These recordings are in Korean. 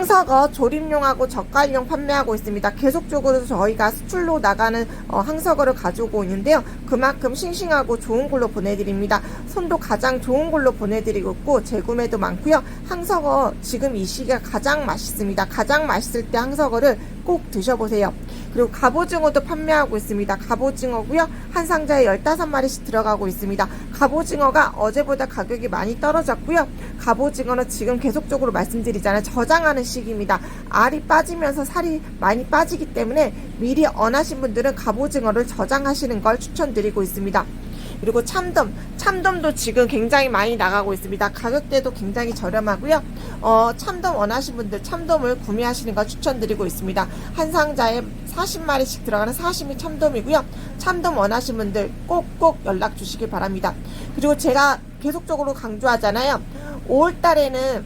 항석어 조립용하고 젓갈용 판매하고 있습니다. 계속적으로 저희가 수출로 나가는 어, 항석어를 가지고 있는데요. 그만큼 싱싱하고 좋은 걸로 보내드립니다. 손도 가장 좋은 걸로 보내드리고 있고 재구매도 많고요. 항석어 지금 이 시기가 가장 맛있습니다. 가장 맛있을 때 항석어를 꼭 드셔보세요. 그리고 갑오징어도 판매하고 있습니다. 갑오징어고요. 한 상자에 15마리씩 들어가고 있습니다. 갑오징어가 어제보다 가격이 많이 떨어졌고요. 갑오징어는 지금 계속적으로 말씀드리잖아요. 저장하는 시기입니다. 알이 빠지면서 살이 많이 빠지기 때문에 미리 언하신 분들은 갑오징어를 저장하시는 걸 추천드리고 있습니다. 그리고 참돔, 참돔도 지금 굉장히 많이 나가고 있습니다. 가격대도 굉장히 저렴하고요. 어, 참돔 원하시는 분들 참돔을 구매하시는 걸 추천드리고 있습니다. 한 상자에 40마리씩 들어가는 사시미 참돔이고요. 참돔 원하시는 분들 꼭꼭 연락 주시길 바랍니다. 그리고 제가 계속적으로 강조하잖아요. 5월 달에는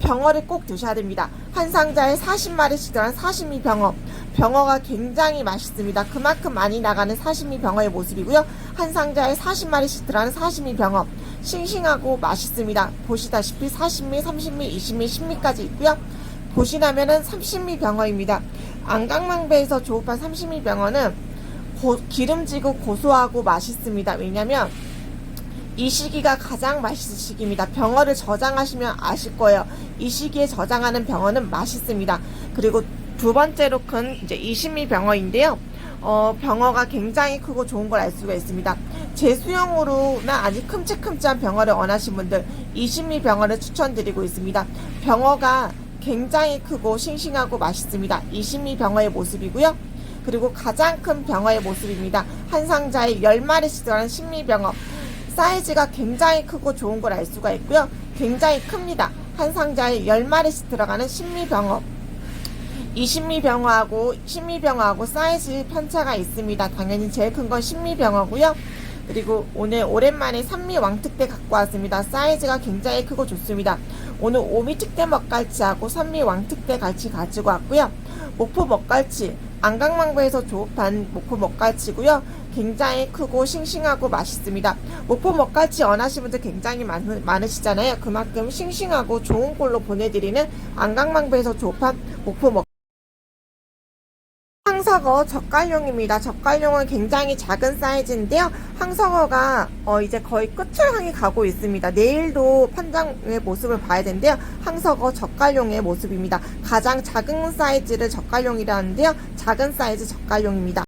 병어를 꼭 드셔야 됩니다. 한 상자에 40마리씩 들어간 사시미 병어. 병어가 굉장히 맛있습니다. 그만큼 많이 나가는 사시미 병어의 모습이고요. 한 상자에 40마리씩 들어가는 사시미 병어. 싱싱하고 맛있습니다. 보시다시피 40미, 30미, 20미, 10미까지 있고요. 보시나면은 30미 병어입니다. 안강망배에서 조업한 30미 병어는 고- 기름지고 고소하고 맛있습니다. 왜냐면 이 시기가 가장 맛있을 시기입니다. 병어를 저장하시면 아실 거예요. 이 시기에 저장하는 병어는 맛있습니다. 그리고 두 번째로 큰 이제 이심미 병어인데요. 어, 병어가 굉장히 크고 좋은 걸 알 수가 있습니다. 제수용으로나 아주 큼직큼직한 병어를 원하신 분들 이심미 병어를 추천드리고 있습니다. 병어가 굉장히 크고 싱싱하고 맛있습니다. 이심미 병어의 모습이고요. 그리고 가장 큰 병어의 모습입니다. 한 상자에 10마리씩 들어가는 신미병어. 사이즈가 굉장히 크고 좋은 걸 알 수가 있고요. 굉장히 큽니다. 한 상자에 10마리씩 들어가는 신미병어. 이 신미병어하고 신미병어하고 사이즈 편차가 있습니다. 당연히 제일 큰 건 신미병어고요. 그리고 오늘 오랜만에 산미 왕특대 갖고 왔습니다. 사이즈가 굉장히 크고 좋습니다. 오늘 오미 특대 먹갈치하고 산미 왕특대 갈치 가지고 왔고요. 목포 먹갈치 안강망부에서 조업한 목포 먹갈치고요. 굉장히 크고 싱싱하고 맛있습니다. 목포 먹갈치 원하시는 분들 굉장히 많, 많으시잖아요. 그만큼 싱싱하고 좋은 꼴로 보내드리는 안강망부에서 조업한 목포 먹 항석어 젓갈용입니다. 젓갈용은 굉장히 작은 사이즈인데요. 항석어가 어 이제 거의 끝을 향해 가고 있습니다. 내일도 판장의 모습을 봐야 되는데요. 항석어 젓갈용의 모습입니다. 가장 작은 사이즈를 젓갈용이라는데요. 작은 사이즈 젓갈용입니다.